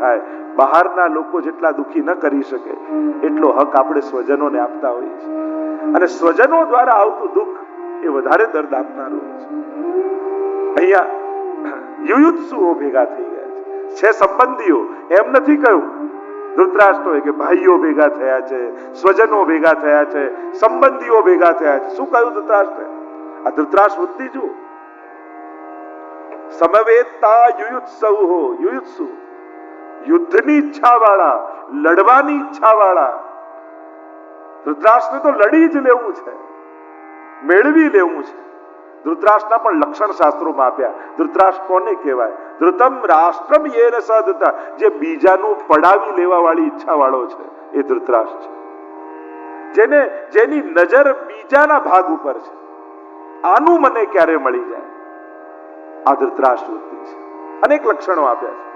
થાય. બહારના લોકો જેટલા દુખી ન કરી શકે, એટલો હક આપણે સ્વજનોને આપતા હોઈએ છીએ. અને સ્વજનો દ્વારા આવતું દુઃખ એ વધારે દર્દ આપનારું છે. અહીંયા યુયુત્સુઓ ભેગા થઈ ગયા છે. છે સંબંધીઓ, એમ નથી કહ્યું. ધૃતરાષ્ટ્રોએ કે ભાઈઓ ભેગા થયા છે, સ્વજનો ભેગા થયા છે, સંબંધીઓ ભેગા થયા છે. શું કહ્યું ધૃતરાષ્ટ્ર આ ધૃતરાષ્ટ્ર વૃત્તિ જુઓ. સમવેતા યુયુત્સવ યુયુત્સુ. યુદ્ધની ઈચ્છા વાળા લડવાની ઈચ્છા વાળા ધૃતરાષ્ટ્રને તો લડી જ લેવું છે, મેળવી લેવું છે. ધૃતરાષ્ટ્રના પણ લક્ષણ શાસ્ત્રોમાં આપ્યા. ધૃતરાષ્ટ્ર કોને કહેવાય? ધૃતમ રાષ્ટ્રમ એ સદતા જે બીજાનું પડાવી લેવા વાળી ઈચ્છા વાળો છે, એ ધૃતરાષ્ટ્ર છે. જેને, જેની નજર બીજાના ભાગ ઉપર છે. આનું મને ક્યારે મળી જાય? આ ધૃતરાષ્ટ્ર વૃત્તિ છે. અનેક લક્ષણો આપ્યા છે.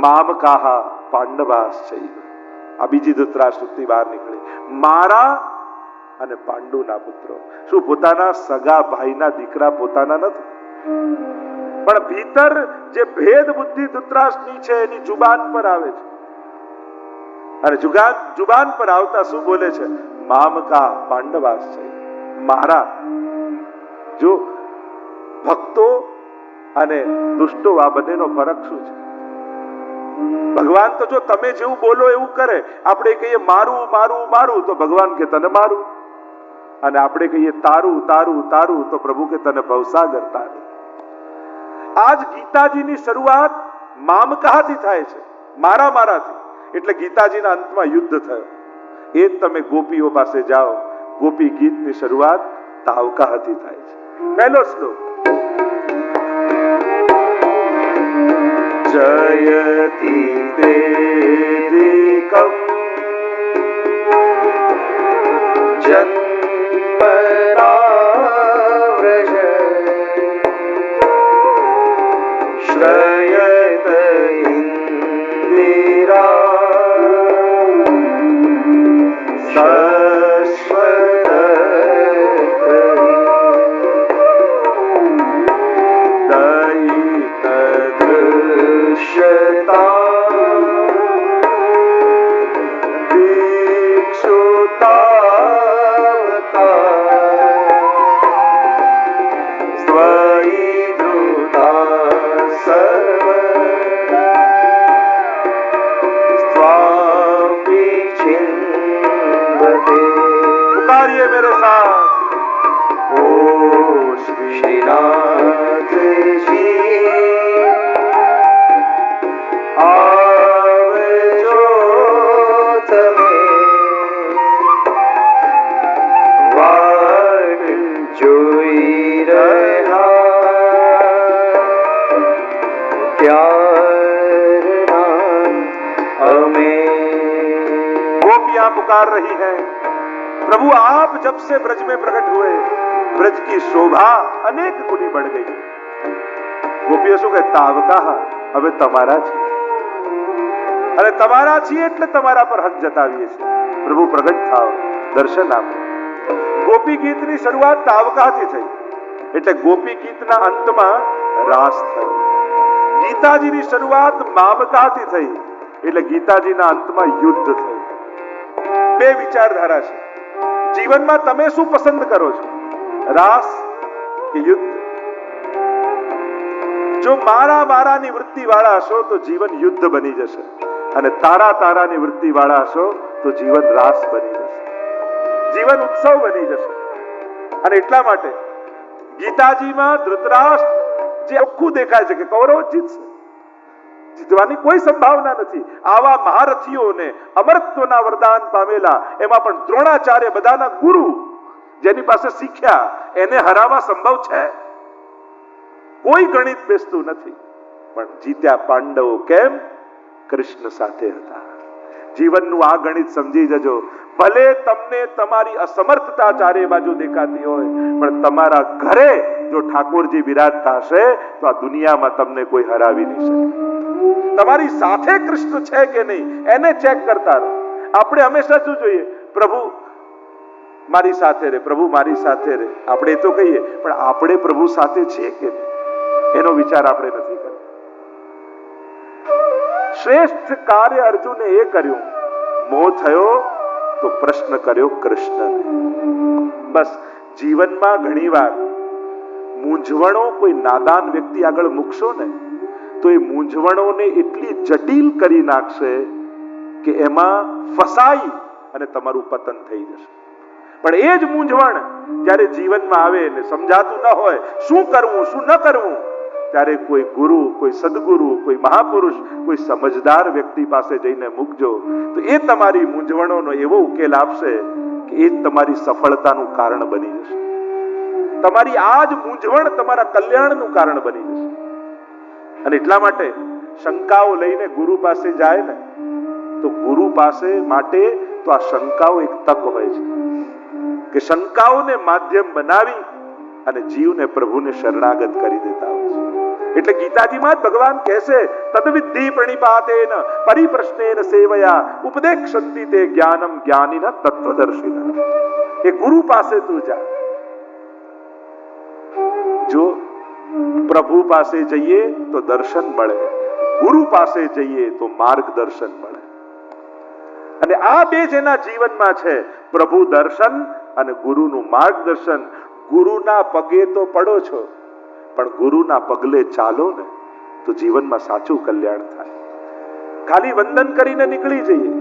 મામકાહા પાંડવાસ છે આ બીજી ધૃતરાષ્ટ્ર વૃત્તિ બહાર નીકળી. મારા અને પાંડુના પુત્રો. શું પોતાના સગા ભાઈના દીકરા પોતાના નથી? પણ ભીતર જે ભેદ બુદ્ધિ ધૃતરાષ્ટ્રની છે, એની જુબાન પર આવે છે. અને જુગાન, જુબાન પર આવતા શું બોલે છે? મામકા પાંડવાસ છે મારા. જો ભક્તો અને દુષ્ટો, આ બંનેનો ફરક શું છે? ભગવાન તો જો તમે જેવું બોલો એવું કરે, આપણે કહીએ મારું મારું મારું, તો ભગવાન કે તને મારું. અને આપણે કહીએ તારું તારું તારું, તો પ્રભુ કે તને ભવસાગર તારું. આજ ગીતાજીની શરૂઆત મામકાથી થાય છે, મારા મારાથી. એટલે ગીતાજીના અંતમાં યુદ્ધ થયો. એ જ તમે ગોપીઓ પાસે જાઓ, ગોપી ગીતની શરૂઆત તાવકાથી થાય છે. પહેલો શ્લોક. જયતિ દેદિકમ જન્મનાવ્રજ पुकार रही हैं प्रभु आप जब से ब्रज में प्रकट हुए ब्रज की शोभा अनेक गुनी बढ़ गई ગોપીઓ શું કહે તાવકા હવે તમારા છે અને તમારા છીએ એટલે તમારા પર હક જતાવીએ છીએ પ્રભુ પ્રગટ થાવ દર્શન આપો ગોપી ગીતની શરૂઆત તાવકાથી થઈ એટલે ગોપી ગીતના અંતમાં રાસ થયો ગીતાજીની શરૂઆત મામકાથી થઈ એટલે ગીતાજીના અંતમાં યુદ્ધ થયું બે વિચારધારા છે. જીવનમાં તમે શું પસંદ કરો છો? રાસ કે યુદ્ધ? જો મારા મારાની વૃત્તિ વાળા હશો તો જીવન યુદ્ધ બની જશે. અને તારા તારાની વૃત્તિ વાળા હશો તો જીવન રાસ બની જશે. જીવન ઉત્સવ બની જશે. અને એટલા માટે ગીતાજીમાં ધૃતરાષ્ટ્ર જે આખું દેખાય છે કે કૌરવ જીતશે જીતવાની કોઈ સંભાવના નથી. આવા મહારથીઓને અમરત્વના વરદાન પામેલા એમાં પણ દ્રોણાચાર્ય બધાના ગુરુ જેની પાસે શીખ્યા, એને હરાવા સંભવ છે? કોઈ ગણિત બેસતું નથી. પણ જીત્યા પાંડવો કેમ? કૃષ્ણ સાથે હતા. જીવનનું આ ગણિત સમજી જજો. ભલે તમને તમારી અસમર્થતા ચારે બાજુ દેખાતી હોય, પણ તમારા ઘરે જો ઠાકોરજી વિરાજતા હશે, તો આ દુનિયામાં તમને કોઈ હરાવી નહીં શકે. તમારી સાથે કૃષ્ણ છે કે નહીં, એને ચેક કરતા રહો. આપણે હંમેશા શું જોઈએ? પ્રભુ મારી સાથે રે, પ્રભુ મારી સાથે રે. આપણે તો કહીએ, પણ આપણે પ્રભુ સાથે છીએ કે એનો વિચાર આપણે નથી કરતા શ્રેષ્ઠ કાર્ય અર્જુને એ કર્યું મોહ થયો તો પ્રશ્ન કર્યો કૃષ્ણને. બસ, જીવનમાં ઘણીવાર મૂંઝવણો કોઈ નાદાન વ્યક્તિ આગળ મૂકશો ને તો એ મૂંઝવણોને એટલી જટિલ કરી નાખશે કે એમાં ફસાઈ અને તમારું પતન થઈ જશે. પણ એ જ મૂંઝવણ જ્યારે જીવનમાં આવે ને સમજાતું ન હોય, શું કરવું, શું ન કરવું, ત્યારે કોઈ ગુરુ, કોઈ સદગુરુ, કોઈ મહાપુરુષ, કોઈ સમજદાર વ્યક્તિ પાસે જઈને મૂકજો, તો એ તમારી મૂંઝવણોનો એવો ઉકેલ આપશે કે એ જ તમારી સફળતાનું કારણ બની જશે. તમારી આ જ મૂંઝવણ તમારા કલ્યાણનું કારણ બની જશે. અને એટલા માટે શંકાઓ લઈને ગુરુ પાસે જાય ને, તો ગુરુ પાસે માટે તો આ શંકાઓ એક તક હોય છે. કે શંકાઓને માધ્યમ બનાવી અને જીવને પ્રભુને શરણાગત કરી દેતા હોય છે. એટલે ગીતાજીમાં જ ભગવાન કહેશે, તદવિદ્ધિ પ્રણિપાતેન પરિપ્રશ્નેન સેવયા ઉપદેક્ષંતિ તે જ્ઞાનમ જ્ઞાનિન તત્વદર્શિન. એ ગુરુ પાસે તું જો. પ્રભુ પાસે જઈએ તો દર્શન મળે. ગુરુ પાસે જઈએ તો માર્ગદર્શન મળે. અને આ બે જેના જીવનમાં છે, પ્રભુ દર્શન અને ગુરુનું માર્ગદર્શન. ગુરુના પગે તો પડો છો, પણ ગુરુના પગલે ચાલો ને, તો જીવનમાં સાચું કલ્યાણ થાય. ખાલી વંદન કરીને નીકળી જઈએ,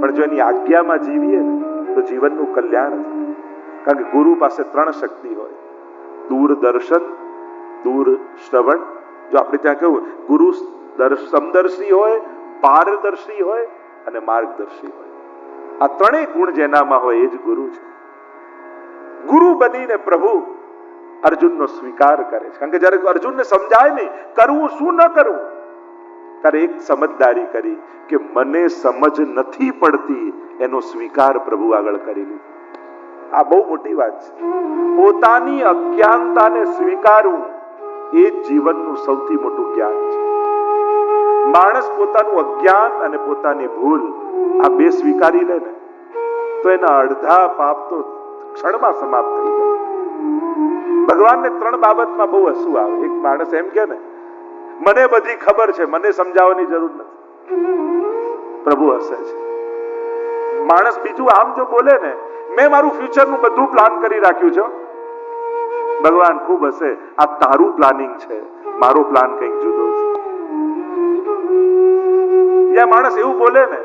પણ જો એની આજ્ઞામાં જીવીએ ને, તો જીવનનું કલ્યાણ થાય. કારણ કે ગુરુ પાસે ત્રણ શક્તિ હોય. દૂરદર્શન દૂર શ્રવણ જો આપણે ત્યાં કહ્યું ગુરુ સમદર્શી હોય પારદર્શી હોય અને માર્ગદર્શી હોય આ ત્રણેય ગુણ જેનામાં હોય એ જ ગુરુ છે ગુરુ બનીને પ્રભુ અર્જુનનો સ્વીકાર કરે છે કારણ કે જ્યારે અર્જુનને સમજાય નહીં કરવું શું ન કરવું ત્યારે એક સમજદારી કરી કે મને સમજ નથી પડતી એનો સ્વીકાર પ્રભુ આગળ કરી લીધો આ બહુ મોટી વાત છે પોતાની અજ્ઞાનતાને સ્વીકારવું એ જીવનનું સૌથી મોટું જ્ઞાન છે. માણસ પોતાનું અજ્ઞાન અને પોતાની ભૂલ આ બે સ્વીકારી લે ને, તો એના અડધા પાપ તો ક્ષણમાં સમાપ્ત થઈ જાય. ભગવાનને ત્રણ બાબતમાં બહુ હસવું આવે. એક માણસ એમ કે ને, મને બધી ખબર છે, મને સમજાવવાની જરૂર નથી. પ્રભુ હસે છે. માણસ બીજું આમ જો બોલે ને, મેં મારું ફ્યુચરનું બધું પ્લાન કરી રાખ્યું છે ભગવાન ખૂબ હશે. આ તારું પ્લાનિંગ છે. મારો પ્લાન કંઈક જુદો છે. યા માણસ એવું બોલે ને,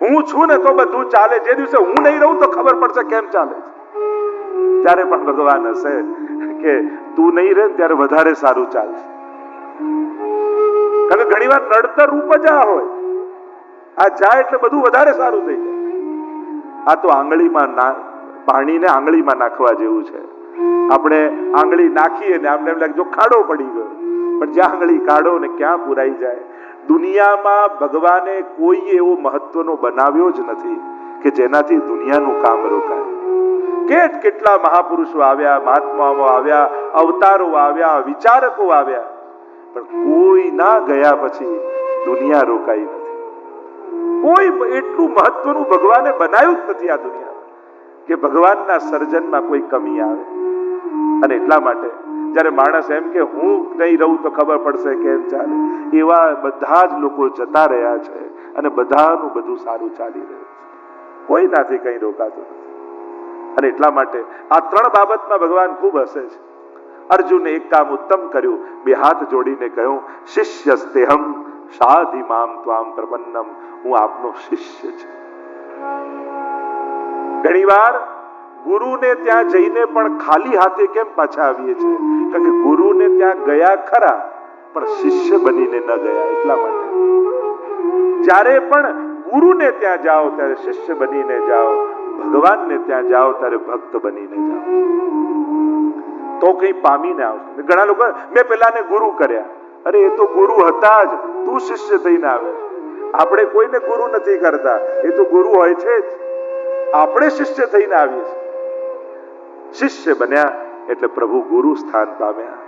હું છું ને તો બધું ચાલે. જે દિવસે હું નહીં રહું તો ખબર પડશે કેમ ચાલે ત્યારે પણ ભગવાન હશે કે, તું નહીં રહે ત્યારે વધારે સારું ચાલશે. કારણ કે ઘણી વાર નડતર રૂપ જ આ હોય. આ જાય એટલે બધું વધારે સારું થઈ જાય. આ તો આંગળીમાં ના પાણીને આંગળીમાં નાખવા જેવું છે. આપણે આંગળી નાખીએ ને આપણે એમ લાગે જો ખાડો પડી ગયો. પણ જ્યાં આંગળી કાઢો ને ક્યાં પુરાઈ જાય? દુનિયામાં ભગવાને કોઈ એવો મહત્વનો બનાવ્યો જ નથી કે જેનાથી દુનિયાનું કામ રોકાય. કેટ કેટલા મહાપુરુષો આવ્યા, મહાત્માઓ આવ્યા, અવતારો આવ્યા, વિચારકો આવ્યા. પણ કોઈ ના ગયા પછી દુનિયા રોકાઈ નથી. કોઈ એટલું મહત્વનું ભગવાને બનાવ્યું જ નથી આ દુનિયામાં કે ભગવાનના સર્જનમાં કોઈ કમી આવે? અને એટલા માટે જ્યારે માણસ એમ કે હું નહીં રહું તો ખબર પડશે કેમ ચાલે. એવા બધા જ લોકો જતા રહ્યા છે અને બધાનું બધું સારું ચાલી રહ્યું છે. કોઈ નાથી કઈ રોકાતું અને એટલા માટે આ ત્રણ બાબતમાં ભગવાન ખૂબ હસે છે. અર્જુને એક કામ ઉત્તમ કર્યું. બે હાથ જોડીને કહ્યું, શિષ્યસ્તેહમ સાધિ મામ ત્વામ પ્રપન્નમ. હું આપનો શિષ્ય છું. ઘણીવાર ગુરુને ત્યાં જઈને પણ ખાલી હાથે કેમ પાછા આવીએ છીએ? કારણ કે ગુરુને ત્યાં ગયા ખરા, પણ શિષ્ય બનીને ન ગયા એટલા માટે. જ્યારે પણ ગુરુને ત્યાં જાઓ, ત્યારે શિષ્ય બનીને જાઓ, ભગવાનને ત્યાં જાઓ, ત્યારે ભક્ત બનીને જાઓ. તો કઈ પામીને આવશે. ઘણા લોકો, મેં પેલાને ગુરુ કર્યા. અરે, એ તો ગુરુ હતા જ. તું શિષ્ય થઈને આવે આપણે કોઈને ગુરુ નથી કરતા. એ તો ગુરુ હોય છે જ. આપણે શિષ્ય થઈને આવીએ છીએ. શિષ્ય બન્યા એટલે પ્રભુ ગુરુ સ્થાન પામ્યા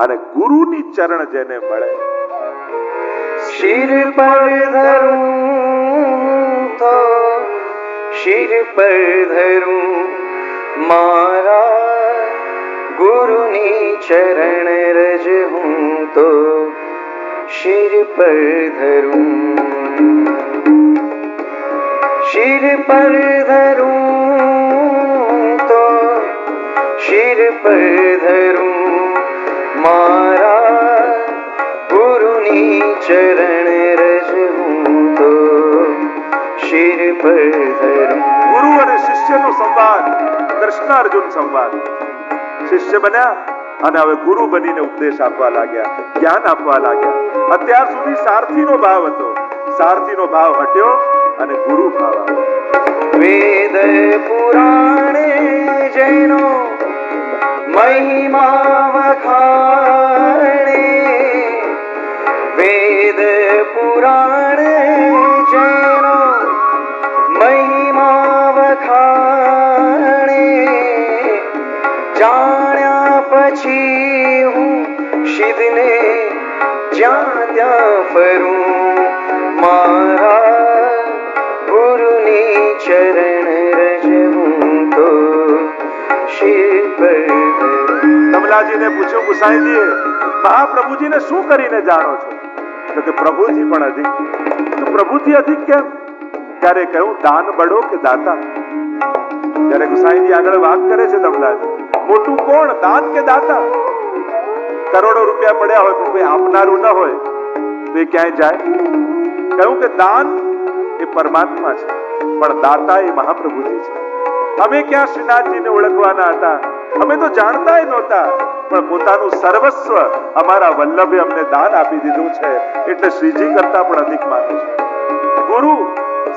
અને ગુરુની ચરણ જેને મળે. શિર પર ધરું તો, શિર પર ધરું મારા ગુરુની ચરણ રજ હું તો, શિર પર ધરું. શિર પર ધરું તો શિર પર ધરું. મારા ગુરુની ચરણ રજ હું તો શિર પર ધરું. ગુરુ અને શિષ્યનો સંવાદ, કૃષ્ણ અર્જુન સંવાદ. શિષ્ય બન્યા અને હવે ગુરુ બનીને ઉપદેશ આપવા લાગ્યા, જ્ઞાન આપવા લાગ્યા. અત્યાર સુધી સારથીનો ભાવ હતો. સારથીનો ભાવ હટ્યો અને ગુરુ ભાવા વેદ પુરાણે જેનો મહિમા વેદ પુરાણે ગુસાઈજીએ મહાપ્રભુજીને શું કરીને જાણો છો? તો કે પ્રભુજી પણ અધિક. તો પ્રભુજી અધિક કેમ? ત્યારે કહ્યું, દાન બડો કે દાતા? ત્યારે ગુસાઈજી આગળ વાત કરે છે કમલાજી મોટું કોણ, દાન કે દાતા? કરોડો રૂપિયા પડ્યા હોય, પણ કોઈ આપનારું ન હોય, તો એ ક્યાંય જાય? કહ્યું કે દાન એ પરમાત્મા છે, પણ દાતા એ મહાપ્રભુજી છે. અમે ક્યાં શ્રીનાથજીને ઓળખવાના હતા? અમે તો જાણતા નહોતા. પણ પોતાનું સર્વસ્વ અમારા વલ્લભે અમને દાન આપી દીધું છે. એટલે શ્રીજી કરતા પણ અધિક માનું છે. ગુરુ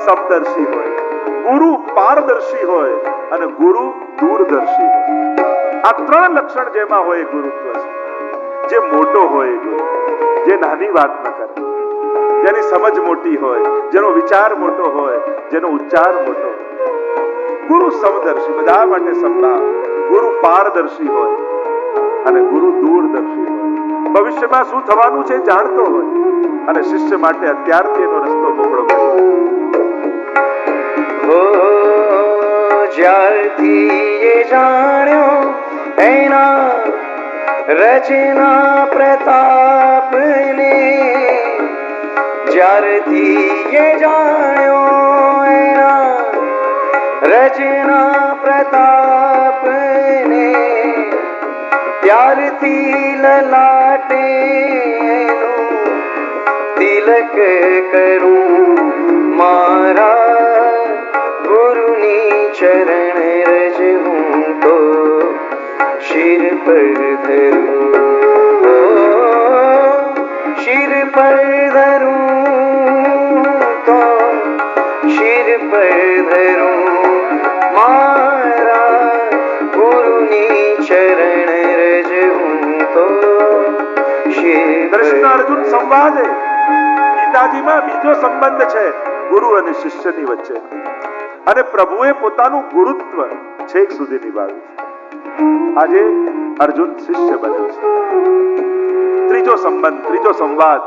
સપ્તર્ષી હોય, ગુરુ પારદર્શી હોય અને ગુરુ દૂરદર્શી આ ત્રણ લક્ષણ જેમાં હોય ગુરુત્વ છે. જે મોટો હોય જે નાની વાત ન કરે. જેની સમજ મોટી હોય, જેનો વિચાર મોટો હોય, જેનો ઉચ્ચાર મોટો ગુરુ સમદર્શી બધા માટે સંભાવ ગુરુ પારદર્શી હોય અને ગુરુ દૂરદર્શી હોય. ભવિષ્યમાં શું થવાનું છે જાણતો હોય અને શિષ્ય માટે અત્યારથી એનો રસ્તો મોકળો કરી જ્યારથી એ જાણ્યો, એના રચના પ્રતાપને, જ્યારથી એ જાણ્યો, એના રચના પ્રતાપને ત્યારથી લલાટે તિલક કરું મારા ગુરુની ચરણ રજ હું તો શિર પર ધરું કૃષ્ણ અર્જુન સંવાદ ગીતાજીમાં બીજો સંબંધ છે, ગુરુ અને શિષ્યની વચ્ચે. અને પ્રભુએ પોતાનું ગુરુત્વ છેક સુધી નિભાવ્યું છે. આજે અર્જુન શિષ્ય બન્યો છે. ત્રીજો સંબંધ, ત્રીજો સંવાદ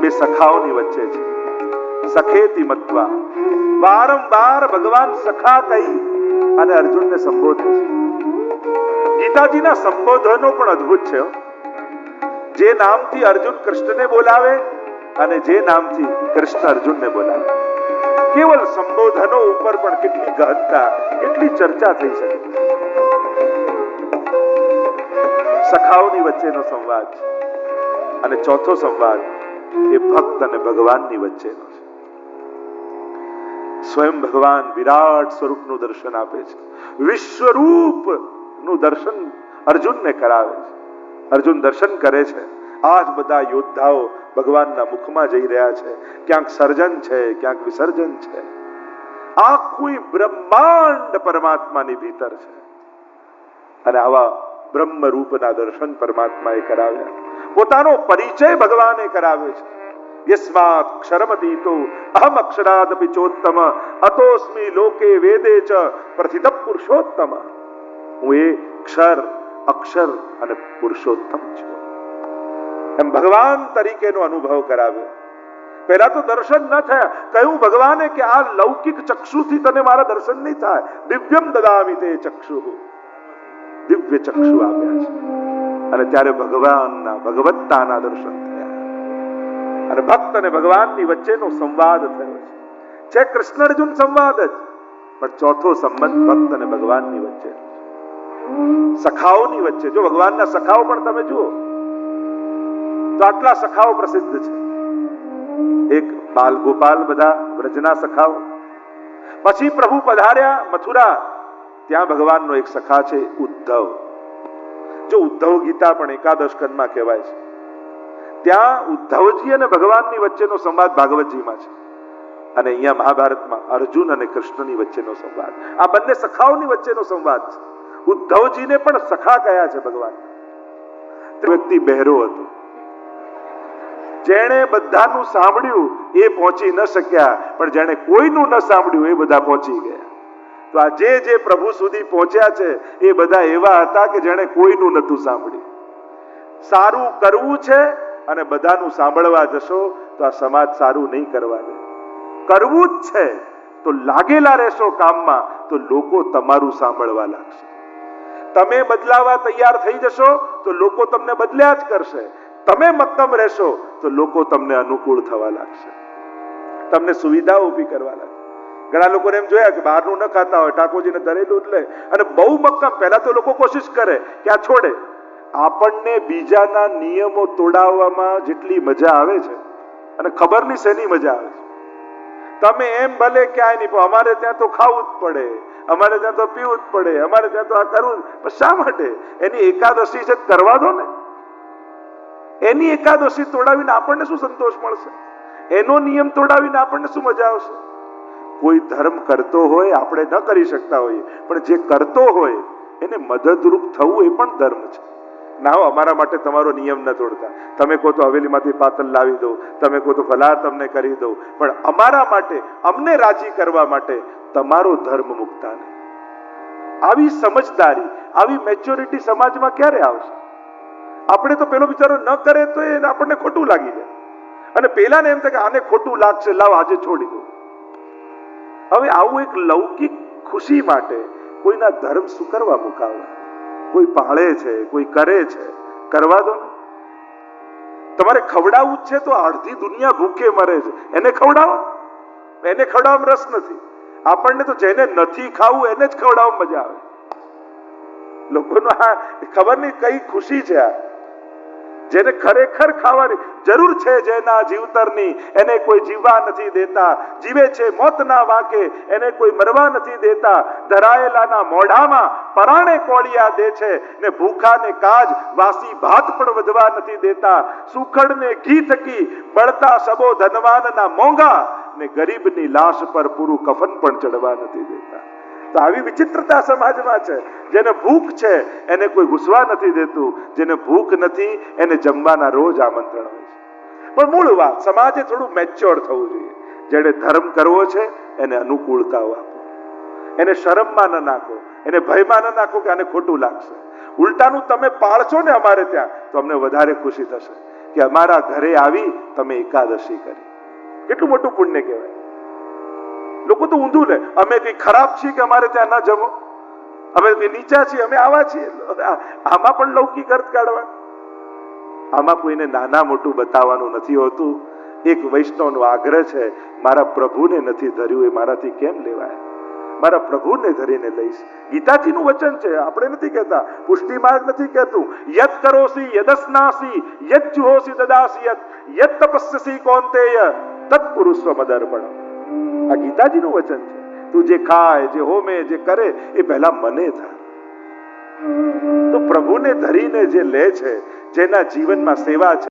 બે સખાઓની વચ્ચે છે. સખેતી મત્વા. વારંવાર ભગવાન સખા કહી અને અર્જુનને સંબોધે છે. ગીતાજીના સંબોધનો પણ અદ્ભુત છે. જે નામથી અર્જુન કૃષ્ણને બોલાવે અને જે નામથી કૃષ્ણ અર્જુનને બોલાવે. કેવલ સંબોધનો ઉપર પણ કેટલી ગહનતા, કેટલી ચર્ચા થઈ શકે. સખાઓની વચ્ચેનો સંવાદ અને ચોથો સંવાદ એ ભક્ત અને ભગવાનની વચ્ચેનો છે. સ્વયં ભગવાન વિરાટ સ્વરૂપનું દર્શન આપે છે. વિશ્વરૂપનું દર્શન અર્જુનને કરાવે છે. અર્જુન દર્શન કરે છે. આજ બધા યોદ્ધાઓ ભગવાનના મુખમાં જઈ રહ્યા છે. ક્યાંક સર્જન છે, ક્યાંક વિસર્જન છે. આખું બ્રહ્માંડ પરમાત્માની ભીતર છે. અને આવા બ્રહ્મ દર્શન પરમાત્માએ કરાવ્યા. પોતાનો પરિચય ભગવાને કરાવે છે. યસ્માત ક્ષરમતીતો અહમ અક્ષરાદપી ચોત્તમ, અતોસ્મી લોકે વેદે ચ પ્રથિત પુરુષોત્તમ. હું એ ક્ષર અક્ષર અને પુરુષોત્તમ છો એમ ભગવાન તરીકેનો અનુભવ કરાવ્યો. પહેલા તો દર્શન ન થયા. કહ્યું, ભગવાને કે આ લૌકિક ચક્ષુથી તને મારા દર્શન નહીં થાય. દિવ્યમ દદામી તે ચક્ષુ. દિવ્ય ચક્ષુ આપ્યા છે. અને ત્યારે ભગવાનના, ભગવત્તાના દર્શન થયા. અને ભક્ત અને ભગવાનની વચ્ચેનો સંવાદ થયો છે. કૃષ્ણ અર્જુન સંવાદ જ. પણ ચોથો સંબંધ ભક્ત અને ભગવાનની વચ્ચે. સખાઓની વચ્ચે. જો ભગવાનના સખાઓ પણ તમે જુઓ, તો આટલા સખાઓ પ્રસિદ્ધ છે. એક બાલ ગોપાલ બધા વ્રજના સખાઓ. પછી પ્રભુ પધાર્યા મથુરા. ત્યાં ભગવાનનો એક સખા છે, ઉદ્ધવ. જો ઉદ્ધવ ગીતા પણ એકાદશ કંદમાં કહેવાય છે. ત્યાં ઉદ્ધવજી અને ભગવાનની વચ્ચેનો સંવાદ ભાગવતજીમાં છે. અને અહીંયા મહાભારતમાં અર્જુન અને કૃષ્ણની વચ્ચેનો સંવાદ. આ બંને સખાઓની વચ્ચેનો સંવાદ છે. ઉદ્ધવજીને પણ સખા કયા છે ભગવાન? વ્યક્તિ બહેરો હતો. જેણે બધાનું સાંભળ્યું, એ પહોંચી ન શક્યા, પણ જેણે કોઈનું ન સાંભળ્યું, એ બધા પહોંચી ગયા. તો આ જે જે પ્રભુ સુધી પહોંચ્યા છે, એ બધા એવા હતા કે જેણે કોઈનું નતું સાંભળ્યું. સારું કરવું છે અને બધાનું સાંભળવા જશો, તો આ સમાજ સારું નહીં કરવા દે. કરવું જ છે, તો લાગેલા રહેશો કામમાં, તો લોકો તમારું સાંભળવા લાગશે. તમે બદલાવા તૈયાર થઈ જશો, તો લોકો તમને બદલ્યા જ કરશે. તમે મક્કમ રહેશો, તો લોકો તમને અનુકૂળ થવા લાગશે. તમને સુવિધા ઊભી કરવા લાગશે. ઘણા લોકોને એમ જોયા કે બહારનું ન ખાતા હોય, ઠાકોરજીને ધરેલું જ લે. અને બહુ મક્કમ, પહેલા તો લોકો કોશિશ કરે કે આ છોડે. આપણને બીજાના નિયમો તોડાવવામાં જેટલી મજા આવે છે, અને ખબર નહીં શેની મજા આવે છે? તમે એમ ભલે ક્યાંય નહીં, પણ અમારે ત્યાં તો ખાવું જ પડે. અમારે ત્યાં તો પીવું જ પડે, અમારે ત્યાં તો આ કરવું શા માટે? એની એકાદશી છે, કરવા દો ને. એની એકાદશી તોડાવીને આપણને શું સંતોષ મળશે? એનો નિયમ તોડાવીને આપણને શું મજા આવશે? કોઈ ધર્મ કરતો હોય, આપણે ન કરી શકતા હોઈએ. પણ જે કરતો હોય, એને મદદરૂપ થવું એ પણ ધર્મ છે. ના અમારા માટે તમારો નિયમ ન તોડતા. તમે કહો તો હવેલીમાંથી પાતલ લાવી દઉં તમે કહો તો ફલાર તમને કરી દઉં. પણ અમારા માટે, અમને રાજી કરવા માટે તમારો ધર્મ મુકતા નહીં. આવી સમજદારી, આવી મેચ્યોરિટી સમાજમાં ક્યારે આવશે? આપણે તો પેલો બિચારો ન કરે તો એ આપણને ખોટું લાગી જાય. અને પેલાને એમ થાય કે આને ખોટું લાગશે, લાવ, આજે છોડી દો હવે આવું એક લૌકિક ખુશી માટે કોઈના ધર્મ શું કરવા મુકાવવા કોઈ પાળે છે, કોઈ કરે છે, કરવા દો ને. તમારે ખવડાવવું જ છે તો અડધી દુનિયા ભૂખે મરે છે. એને ખવડાવો. એને ખવડાવવામાં રસ નથી. આપણને તો જેને નથી ખાવું એને જ ખવડાવવામાં મજા આવે. લોકોનો આ ખબર નહીં કઈ ખુશી છે આ. જેને ખરેખર ખાવાની જરૂર છે, જેના જીવતરની એને કોઈ જીવવા નથી દેતા, જીવે છે મોતના વાંકે એને કોઈ મરવા નથી દેતા, ધરાયેલાના મોઢામાં પરાણે કોળિયા દે છે ને ભૂખાને કાજ, વાસી ભાત પણ વધવા નથી દેતા, સુખડને ઘી થકી બળતા સબો ધનવાનના મોંઘા ને ગરીબની લાશ પર પૂરું કફન પણ ચડવા નથી દેતા. તો આવી વિચિત્રતા સમાજમાં છે. જેને ભૂખ છે, એને કોઈ ઘૂસવા નથી દેતું. જેને ભૂખ નથી, એને જમવાના રોજ આમંત્રણ હોય છે. પણ મૂળ વાત, સમાજે થોડું મેચ્યોર થવું જોઈએ. જેને ધર્મ કરવો છે, એને અનુકૂળતાઓ આપો. એને શરમમાં ન નાખો. એને ભયમાં ન નાખો કે આને ખોટું લાગશે. ઉલટાનું તમે પાળશો ને અમારે ત્યાં, તો અમને વધારે ખુશી થશે કે અમારા ઘરે આવી તમે એકાદશી કરી. કેટલું મોટું પુણ્ય કહેવાય. લોકો તો ઊંધું લે. અમે કઈ ખરાબ છીએ કે અમારે ત્યાં ના જમો અમે નીચા છીએ, અમે આવા છીએ? આમાં પણ લૌકિક અર્થ કાઢવા. આમાં કોઈને નાના મોટું બતાવવાનું નથી હોતું. એક વૈષ્ણવનો આગ્રહ છે, મારા પ્રભુને નથી ધર્યું, એ મારાથી કેમ લેવાય? મારા પ્રભુને ધરીને લઈશ. ગીતાજીનું વચન છે, આપણે નથી કહેતા. પુષ્ટિ માર્ગ નથી કહેતું. યત કરોસી, યદસ્નાસી યત જુહોસી, દદાસી યત યત તપસ્યસી કોંતેય, તત્પુરુષ મદર્પણ આ ગીતાજીનું વચન છે. તું જે ખાય, જે હોમે, જે કરે, એ પહેલા મને થાય તો પ્રભુને ધરીને જે લે છે, જેના જીવનમાં સેવા છે